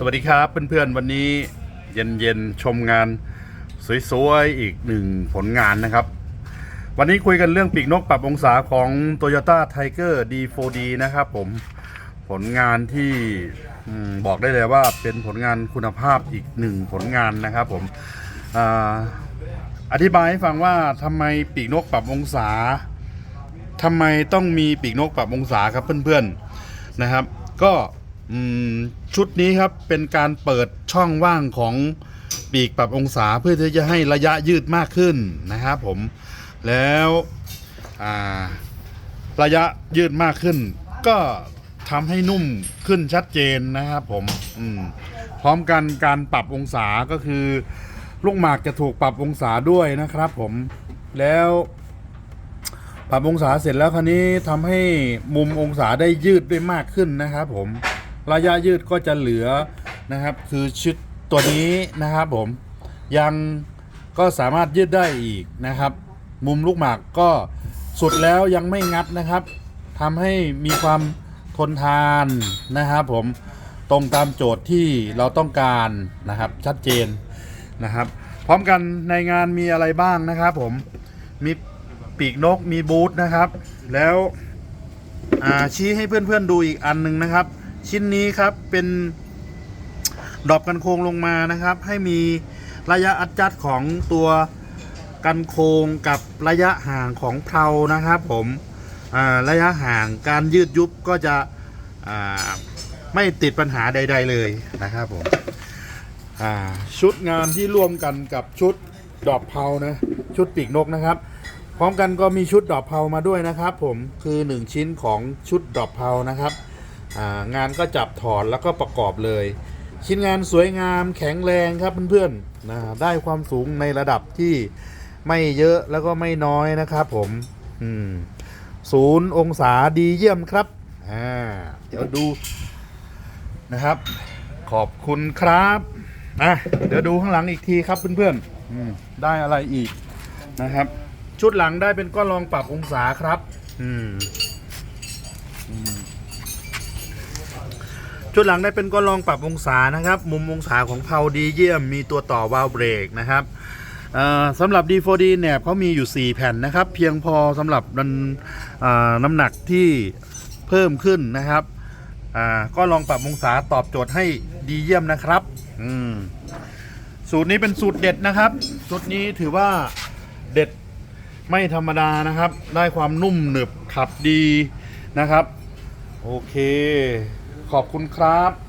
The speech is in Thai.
สวัสดีครับเพื่อนๆวันนี้เย็นๆชมงานสวยๆอีกหนึ่งผลงานนะครับ วันนี้คุยกันเรื่องปีกนกปรับองศาของ Toyota Tiger D4D นะครับผมผลงานที่บอกได้เลยว่าเป็นผลงานคุณภาพอีกหนึ่งผลงานนะครับผมออธิบายให้ฟังว่าทำไมปีกนกปรับองศาทำไมต้องมีปีกนกปรับองศาครับเพื่อนๆนะครับ ก็ ชุดนี้ครับเป็นการเปิดช่องว่างของปีกปรับองศาเพื่อที่จะให้ระยะยืดมากขึ้นนะครับผมแล้วระยะยืดมากขึ้น ก็ทำให้นุ่มขึ้นชัดเจนนะครับผมมพร้อมกันการปรับองศาก็คือ ลูกหมากจะถูกปรับองศาด้วยนะครับผมแล้วปรับองศาเสร็จแล้วคราวนี้ทำให้มุมองศาได้ยืดได้มากขึ้นนะครับผม ระยะยืดก็จะเหลือนะครับ คือชุดตัวนี้นะครับผมยังก็สามารถยืดได้อีกนะครับ มุมลูกหมากก็สุดแล้วยังไม่งัดนะครับทำให้มีความทนทานนะครับผมตรงตามโจทย์ที่เราต้องการนะครับชัดเจนนะครับ พร้อมกันในงานมีอะไรบ้างนะครับผมมีปีกนกมีบูธนะครับ แล้วชี้ให้เพื่อนๆดูอีกอันหนึ่งนะครับ ชิ้นนี้ครับเป็นดรอปกันโครงลงมานะครับ ให้มีระยะอัดจัดของตัวกันโครงกับระยะห่างของเพลานะครับ ผมระยะห่างการยืดยุบก็จะไม่ติดปัญหาใด ๆ เลยนะครับผมชุดงานที่ร่วมกันกับชุดดอกเพรานะชุดปีกนกนะครับ พร้อมกันก็มีชุดดอกเพรามาด้วยนะครับ ผมคือ 1 ชิ้นของชุดดอกเพรานะครับ งานก็จับถอดแล้วก็ประกอบเลย ชิ้นงานสวยงามแข็งแรงครับเพื่อนๆนะได้ความสูงในระดับที่ไม่เยอะแล้วก็ไม่น้อยนะครับผมศูนย์องศาดีเยี่ยมครับเดี๋ยวดูนะครับ ขอบคุณครับอะเดี๋ยวดูข้างหลังอีกทีครับเพื่อนๆได้อะไรอีกนะครับ ชุดหลังได้เป็นก้อนรองปรับองศาครับ อืม ชุดหลังได้เป็นก้อนรองปรับองศานะครับ มุมองศาของเพาดีเยี่ยม มีตัวต่อวาล์วเบรกนะครับสำหรับ D4D เนี่ยเขามีอยู่ 4 แผ่นนะครับ เพียงพอสำหรับน,น้ำหนักที่เพิ่มขึ้นนะครับก็ลองปรับองศาตอบโจทย์ให้ดีเยี่ยมนะครับสูตรนี้เป็นสูตรเด็ดนะครับ สูตรนี้ถือว่าเด็ดไม่ธรรมดานะครับ ได้ความนุ่มหนึบขับดีนะครับ โอเค ขอบคุณครับ